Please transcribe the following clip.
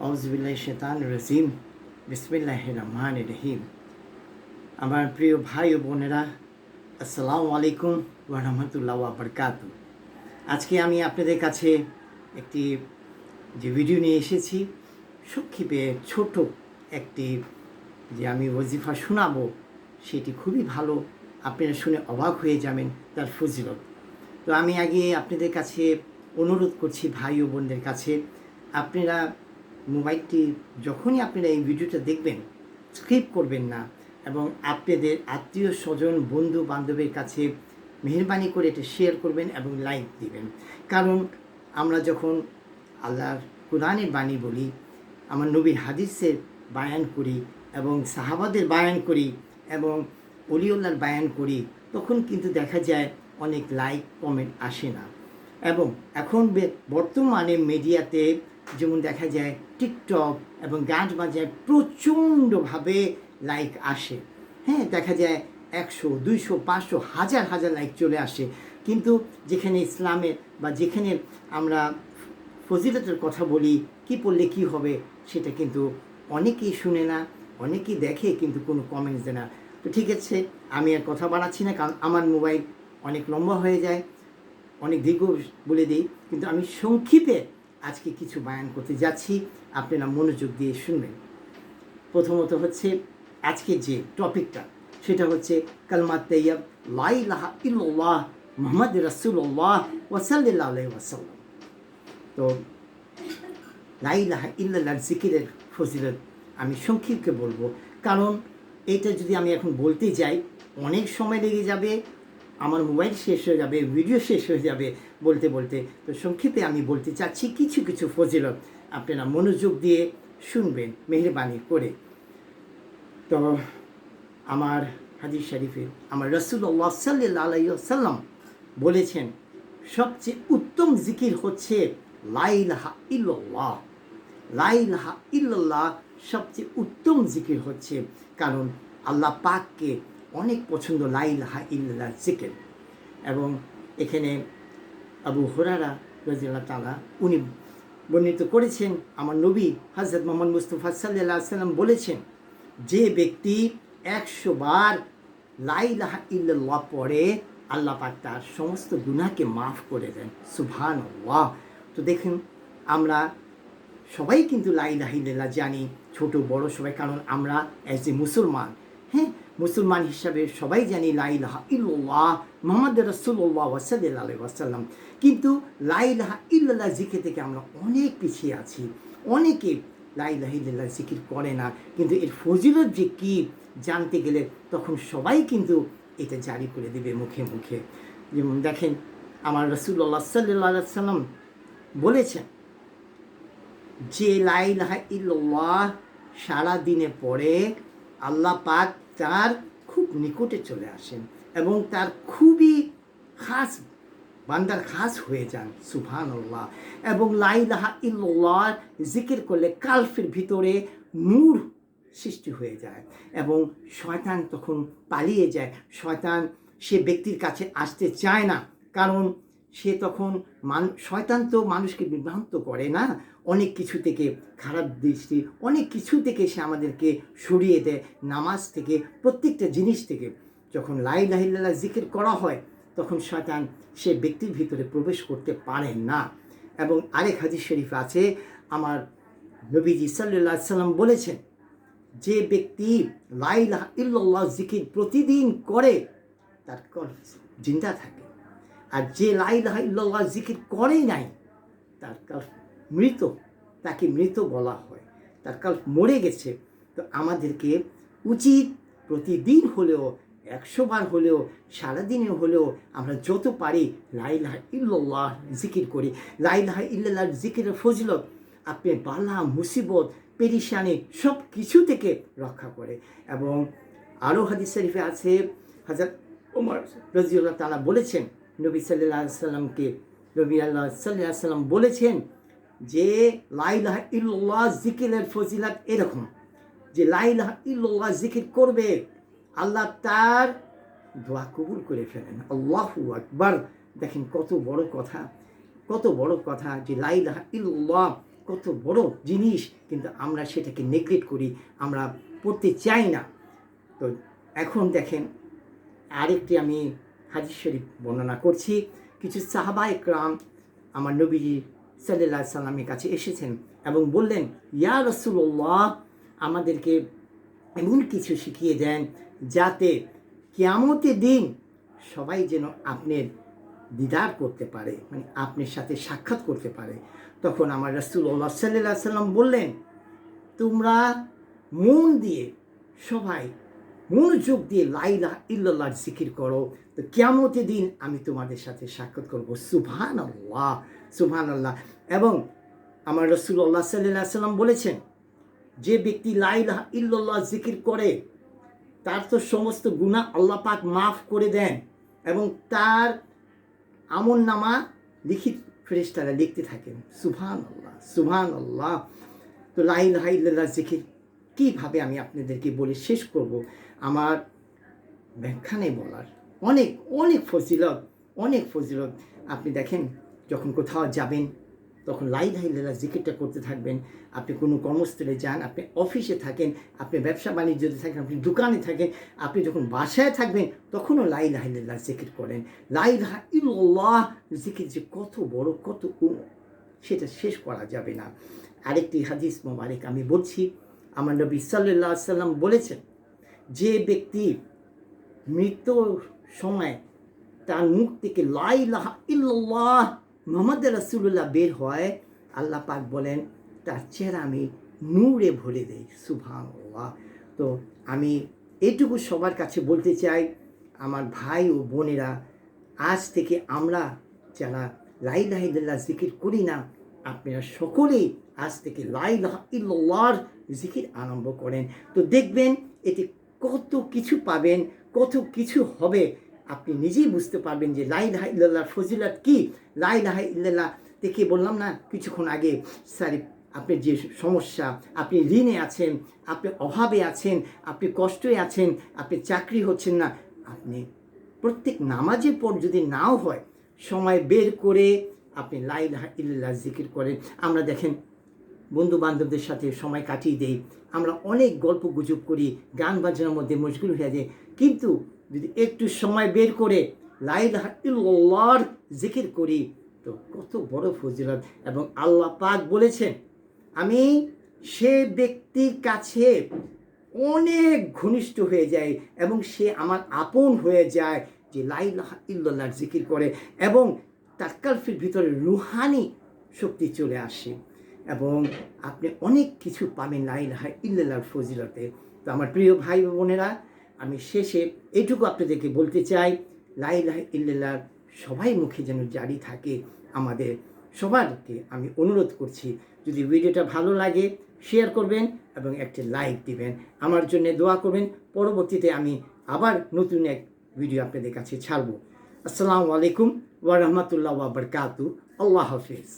আউজবিল্লাহ শেতান রজিম। বিসমিল্লাহ রহমান রহিম। আমার প্রিয় ভাই ও বোনেরা, আসসালামু আলাইকুম রহমতুল্লাহ বরকাত আজকে আমি আপনাদের কাছে একটি যে ভিডিও নিয়ে এসেছি, সংক্ষেপে ছোট একটি যে আমি ওজিফা শোনাবো, সেটি খুবই ভালো। আপনারা শুনে অবাক হয়ে যাবেন, তার ফজিলত। তো আমি আগে আপনাদের কাছে অনুরোধ করছি, ভাই ও বোনদের কাছে, আপনারা মোবাইলটি যখনই আপনারা এই ভিডিওটা দেখবেন, স্কিপ করবেন না এবং আপনাদের আত্মীয় স্বজন, বন্ধু বান্ধবের কাছে মেহরবানি করে এটা শেয়ার করবেন এবং লাইক দিবেন। কারণ আমরা যখন আল্লাহর কোরআনের বাণী বলি, আমার নবীর হাদিসের বায়ান করি এবং সাহাবাদের বায়ান করি এবং অলিউল্লাহর বায়ান করি, তখন কিন্তু দেখা যায় অনেক লাইক কমেন্ট আসে না। এবং এখন বর্তমানে মিডিয়াতে যেমন দেখা যায় টিকটক এবং গান বাজায় প্রচণ্ডভাবে লাইক আসে। হ্যাঁ দেখা যায় একশো, দুইশো, পাঁচশো, হাজার হাজার লাইক চলে আসে। কিন্তু যেখানে ইসলামের বা যেখানে আমরা ফজিলতের কথা বলি, কি পড়লে কি হবে, সেটা কিন্তু অনেকেই শুনে না, অনেকেই দেখে কিন্তু কোনো কমেন্টস দেয় না। তো ঠিক আছে, আমি আর কথা বাড়াচ্ছি না, কারণ আমার মোবাইল অনেক লম্বা হয়ে যায়। অনেক দীর্ঘ বলে দিই, কিন্তু আমি সংক্ষেপে আজকে কিছু বায়ান করতে যাচ্ছি। আপনারা মনোযোগ দিয়ে শুনবেন। প্রথমত হচ্ছে আজকে যে টপিকটা, সেটা হচ্ছে কালমাত তৈয়ব লাই লাহা ইল্লাল্লাহ মোহাম্মদ রসুল্লাহ ওয়াসাল্লাহ আলাই ওয়াসাল্লাম। তো লাই লাহা ইল্লাল্লাহর জিকিরের ফজিলত আমি সংক্ষেপে বলব। কারণ এটা যদি আমি এখন বলতে যাই, অনেক সময় লেগে যাবে আমার মোবাইল শেষ হয়ে যাবে ভিডিও শেষ হয়ে যাবে বলতে বলতে। তো সংক্ষেপে আমি বলতে চাচ্ছি, কিছু কিছু ফজিলত আপনারা মনোযোগ দিয়ে শুনবেন, মেহরবানি করে। তো আমার হাদিস শরীফে আমার রসুল্লাহ সাল্লাহ সাল্লাম বলেছেন, সবচেয়ে উত্তম জিকির হচ্ছে লাইলাহা ইল্লাল্লাহ। লাইলাহা ইল্লাল্লাহ সবচেয়ে উত্তম জিকির হচ্ছে, কারণ আল্লাহ পাককে অনেক পছন্দ লাইলাহা ইল্লাল্লাহ জিকির এবং এখানে আবু হরারা রাজিয়াল্লাহ তালা উনি বর্ণিত করেছেন, আমার নবী হজরত মোহাম্মদ মুস্তফা সাল্লাহ সাল্লাম বলেছেন, যে ব্যক্তি একশো বার লাইলাহা ইল্লাল্লাহ পড়ে, আল্লাহ পাক তার সমস্ত গুনাহকে মাফ করে দেন। সুভান আল্লাহ তো দেখুন, আমরা সবাই কিন্তু লাইলাহা ইল্লাল্লাহ জানি, ছোট, বড় সবাই, কারণ আমরা অ্যাজ এ মুসলমান। হ্যাঁ মুসলমান হিসাবে সবাই জানি লাইলাহা ইল্লাল্লাহ মোহাম্মদ রসুল্লাহ আলাই ওয়াসাল্লাম। কিন্তু লাইলাহা ইল্লাল্লাহ জিকে থেকে আমরা অনেক পিছিয়ে আছি। অনেকে লাইলাহা ইল্লাল্লাহ জিকির করে না, কিন্তু এর ফজিলত যে কী জানতে গেলে তখন সবাই কিন্তু এটা জারি করে দেবে মুখে মুখে। যেমন দেখেন, আমার রসুল্লাহ সাল্লাহ সাল্লাম বলেছেন যে লাইলাহা ইল্লাল্লাহ সারা দিনে পড়ে আল্লাহ পাক তার খুব নিকটে চলে আসেন এবং তার খুবই খাস, বান্দার খাস হয়ে যান সুফান আল্লাহ এবং লাইলাহা ইল্লাল্লাহ জিকির করলে কালফের ভিতরে নূর সৃষ্টি হয়ে যায় এবং শয়তান তখন পালিয়ে যায়। শয়তান সে ব্যক্তির কাছে আসতে চায় না। কারণ সে তখন মান, শয়তান তো মানুষকে বিভ্রান্ত করে না? অনেক কিছু থেকে খারাপ দৃষ্টি, অনেক কিছু থেকে সে আমাদেরকে সরিয়ে দেয়। নামাজ থেকে, প্রত্যেকটা জিনিস থেকে। যখন লাই লাহিল্লা জিকির করা হয়, তখন শয়তান সে ব্যক্তির ভিতরে প্রবেশ করতে পারেন না। এবং আরেক হাদিস শরীফ আছে, আমার নবীজি সাল্লাহ সাল্লাম বলেছেন, যে ব্যক্তি লাইলাহ ইল্লাল্লাহ জিকির প্রতিদিন করে, তার জিন্দা থাকে। আর যে লাইলাহ ইল্লাল্লাহ জিকির করেই নাই, তার কাল মৃত, তাকে মৃত বলা হয়। তার কাল মরে গেছে। তো আমাদেরকে উচিত প্রতিদিন হলেও, একশো বার হলেও, সারাদিনে হলেও আমরা যত পারি লাই লাইলাহ ইল্লাল্লাহ জিকির করি। লাই লাইলাহ ইল্লাল্লাহ জিকিরের ফজিলত আপনি বালা, মুসিবত পেরিসানি সব কিছু থেকে রক্ষা করে। এবং আরও হাদিস শরীফে আছে হাজার ওমর রাজিউল্লাহ তালা বলেছেন নবী সাল্লাহ সাল্লামকে, নবী আল্লাহ সাল্লাহ সাল্লাম বলেছেন যে লাইলাহ ইল্লাহ জিকিরের ফজিলাত এরকম। যে লাইলাহ ইল্লাহ জিকির করবে, আল্লাহ তার দোয়া কবুল করে ফেলেন। আল্লাহু আকবার। দেখেন কত বড় কথা, কত বড় কথা যে লাইলাহ ইল্লাহ কত বড় জিনিস, কিন্তু আমরা সেটাকে নেগলেক্ট করি, আমরা পড়তে চাই না। তো এখন দেখেন, আরেকটি আমি হাদিস শরীফ বর্ণনা করছি। কিছু সাহাবা একরাম আমার নবীজি সাল্লাহ সাল্লামের কাছে এসেছেন এবং বললেন, ইয়া রসুল্লাহ আমাদেরকে এমন কিছু শিখিয়ে দেন যাতে কেয়ামতের দিন সবাই যেন আপনার দিদার করতে পারে মানে আপনার সাথে সাক্ষাৎ করতে পারে। তখন আমার রসুল্লাহ সাল্লাহ সাল্লাম বললেন, তোমরা মন দিয়ে সবাই মনোযোগ দিয়ে লাইলা ইল্লাল্লাহর জিকির করো। তো কেমতে দিন আমি তোমাদের সাথে সাক্ষাৎ করব। সুভান আল্লাহ সুভান আল্লাহ এবং আমার রসুল্লাহ সাল্লাহ সাল্লাম বলেছেন, যে ব্যক্তি লাইলা ইল্লাল্লাহ জিকির করে, তার তো সমস্ত গুণা আল্লাহ পাক মাফ করে দেন এবং তার আমন নামা লিখিত ফেরেশতারা লিখতে থাকেন। সুবহান আল্লাহ সুভান আল্লাহ তো লাইল হাইল্লাহ জিকির কীভাবে আমি আপনাদেরকে বলে শেষ করব? আমার ব্যাখ্যা নেই বলার। অনেক অনেক ফজিলত অনেক ফজিলত। আপনি দেখেন যখন কোথাও যাবেন তখন লাইল হাইল্লাহ জিকিরটা করতে থাকবেন। আপনি কোনো কর্মস্থলে যান আপনি অফিসে থাকেন আপনি ব্যবসা বাণিজ্যতে থাকেন আপনি দোকানে থাকেন আপনি যখন বাসায় থাকবেন তখনও লাইল হাইল্লাহ জিকির করেন। লাইল ইল্লাহ জিকির যে কত বড় কত গুণ, সেটা শেষ করা যাবে না। আরেকটি হাদিস মোবারক আমি বলছি আমার নবী সাল্লাহ সাল্লাম বলেছেন যে ব্যক্তি মৃত্যুর সময় তার মুখ থেকে লাইলাহা ইল্লাল্লাহ মোহাম্মদ রাসুল্লাহ বের হয়, আল্লাহ পাক বলেন, তার চেহারা আমি নূরে ভরে দেই সুভান তো আমি এটুকু সবার কাছে বলতে চাই, আমার ভাই ও বোনেরা, আজ থেকে আমরা যারা লাইলাহিল্লাহ জিকির করি না, আপনারা সকলেই আজ থেকে লাইলাহ ইল্লাহর জিকির আরম্ভ করেন। তো দেখবেন এতে কত কিছু পাবেন, কত কিছু হবে, আপনি নিজেই বুঝতে পারবেন যে লাইলাহ ইল্লাল্লাহর ফজিলত কি? লাইলাহ ইল্লাল্লাহ দেখে বললাম না কিছুক্ষণ আগে, স্যার আপনার যে সমস্যা, আপনি ঋণে আছেন, আপনি অভাবে আছেন, আপনি কষ্টে আছেন, আপনি চাকরি হচ্ছেন না, আপনি প্রত্যেক নামাজের পর যদি নাও হয়, সময় বের করে আপনি লাইলাহ ইল্লাল্লাহ জিকির করেন। আমরা দেখেন বন্ধু বান্ধবদের সাথে সময় কাটিয়ে দেই। আমরা অনেক গল্প গুজব করি, গান বাজনার মধ্যে মশগুল হয়ে যায়। কিন্তু যদি একটু সময় বের করে লাইলাহ ইল্লাল্লাহর জিকির করি, তো কত বড় ফজিলত। এবং আল্লাহ পাক বলেছেন, আমি সে ব্যক্তির কাছে অনেক ঘনিষ্ঠ হয়ে যায় এবং সে আমার আপন হয়ে যায় যে লাইলাহ ইল্লাল্লাহর জিকির করে এবং তার কালফির ভিতরে রুহানি শক্তি চলে আসে। এবং আপনি অনেক কিছু পাবেন লাইলাহ ইল্লাল্লাহর ফজিলতে। তো আমার প্রিয় ভাই বোনেরা, আমি শেষে এটুকু আপনাদেরকে বলতে চাই লাই লাইলাহ ইল্লাল্লাহ সবাই মুখে যেন জারি থাকে আমাদের সবারকে আমি অনুরোধ করছি, যদি ভিডিওটা ভালো লাগে শেয়ার করবেন এবং একটি লাইক দিবেন। আমার জন্য দোয়া করবেন, পরবর্তীতে আমি আবার নতুন এক ভিডিও আপনাদের কাছে ছাড়বো। আসসালামু আলাইকুম ওয়া রাহমাতুল্লাহ ওয়া বারাকাতু আল্লাহ হাফিজ।